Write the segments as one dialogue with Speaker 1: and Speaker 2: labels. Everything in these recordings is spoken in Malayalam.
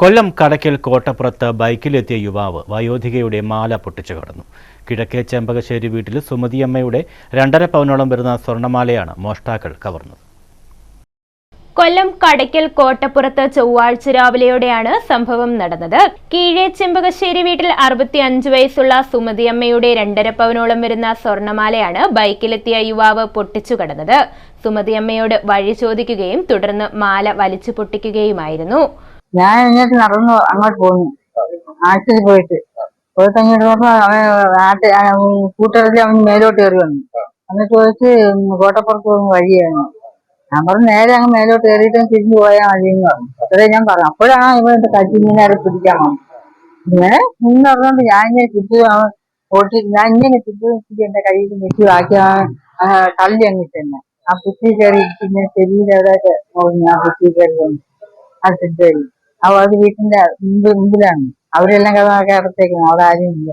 Speaker 1: കൊല്ലം കടക്കൽ കോട്ടപ്പുറത്ത് ബൈക്കിലെത്തിയ യുവാവ് വയോധികയുടെ മാല പൊട്ടിച്ചു കടന്നു. കിഴക്കേ ചെമ്പകശ്ശേരി വീട്ടിൽ സുമതിയമ്മയുടെ രണ്ടര പവനോളം വരുന്ന സ്വർണമാലയാണ് മോഷ്ടാക്കൾ കവർന്നത്.
Speaker 2: കൊല്ലം കടയ്ക്കൽ കോട്ടപ്പുറത്ത് ചൊവ്വാഴ്ച രാവിലെയോടെയാണ് സംഭവം നടന്നത്. കീഴേ ചെമ്പകശ്ശേരി വീട്ടിൽ അറുപത്തി അഞ്ച് വയസ്സുള്ള സുമതിയമ്മയുടെ രണ്ടര പവനോളം വരുന്ന സ്വർണമാലയാണ് ബൈക്കിലെത്തിയ യുവാവ് പൊട്ടിച്ചു കടന്നത്. സുമതിയമ്മയോട് വഴി ചോദിക്കുകയും തുടർന്ന് മാല വലിച്ചു പൊട്ടിക്കുകയുമായിരുന്നു.
Speaker 3: ഞാൻ എന്നിട്ട് നടന്നു അങ്ങോട്ട് പോന്നു. ആറ്റിൽ പോയിട്ട്. അങ്ങോട്ട് നോക്കുമ്പോ അവൻ ആട്ട് കൂട്ടറിൽ അവൻ മേലോട്ട് കയറി വന്നു. എന്നിട്ട് ചോദിച്ച് കോട്ടപ്പുറത്ത് പോകുന്ന വഴിയാണ്? ഞാൻ പറഞ്ഞു നേരെ അങ്ങ് മേലോട്ട് കയറിയിട്ട് തിരിഞ്ഞു പോയാൽ മതി എന്ന് പറഞ്ഞു. അത്രേ ഞാൻ പറഞ്ഞു അപ്പോഴാണ് ഇവ എന്റെ കച്ചിങ്ങനെ അവിടെ പിടിക്കാൻ ഇങ്ങനെ നിന്ന് പറഞ്ഞോണ്ട് ഞാൻ ഇങ്ങനെ ചുറ്റു ഓട്ടി ഞാൻ ഇങ്ങനെ ചുറ്റു എന്റെ കയ്യിൽ വെച്ച് ബാക്കി ആ കള്ളി അങ്ങിട്ട് തന്നെ ആ കുത്തി കയറി ഇങ്ങനെ ശരീരം എവിടെയൊക്കെ ആ കുത്തി കയറി വന്നു. ആ സിദ്ധരി അത് വീട്ടിന്റെ മുമ്പ് മുമ്പിലാണ്. അവരെല്ലാം കിടന്നൊക്കെ അകത്തേക്കാണ് അവിടെ ആരും ഇല്ല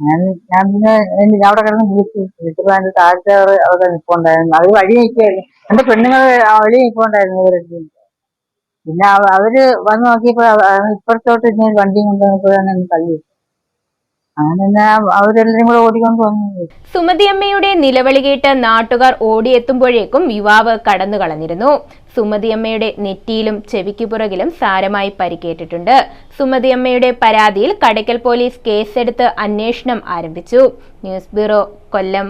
Speaker 3: ഞാൻ ഞാൻ പിന്നെ എനിക്ക് അവിടെ കിടന്ന് വിളിച്ചു വീട്ടിൽ അതിന്റെ താഴത്തെ അവിടെ നിൽപ്പുണ്ടായിരുന്നു. അവർ വഴി നിൽക്കുകയായിരുന്നു. എന്റെ പെണ്ണുങ്ങൾ വഴി നിൽപ്പുണ്ടായിരുന്നു ഇവരൊക്കെ പിന്നെ അവർ വന്ന് നോക്കിയപ്പോ ഇപ്പുറത്തോട്ട് ഇങ്ങനെ വണ്ടി കൊണ്ടുവന്നപ്പോഴാണ് എന്നെ തള്ളി അങ്ങനെ
Speaker 2: അമ്മയുടെ നിലവിളി കേട്ട് നാട്ടുകാർ ഓടിയെത്തുമ്പോഴേക്കും യുവാവ് കടന്നു കളഞ്ഞിരുന്നു. സുമതിയമ്മയുടെ നെറ്റിയിലും ചെവിക്കു പുറകിലും സാരമായി പരിക്കേറ്റിട്ടുണ്ട്. സുമതിയമ്മയുടെ പരാതിയിൽ കടയ്ക്കൽ പോലീസ് കേസെടുത്ത് അന്വേഷണം ആരംഭിച്ചു. News bureau Kollam.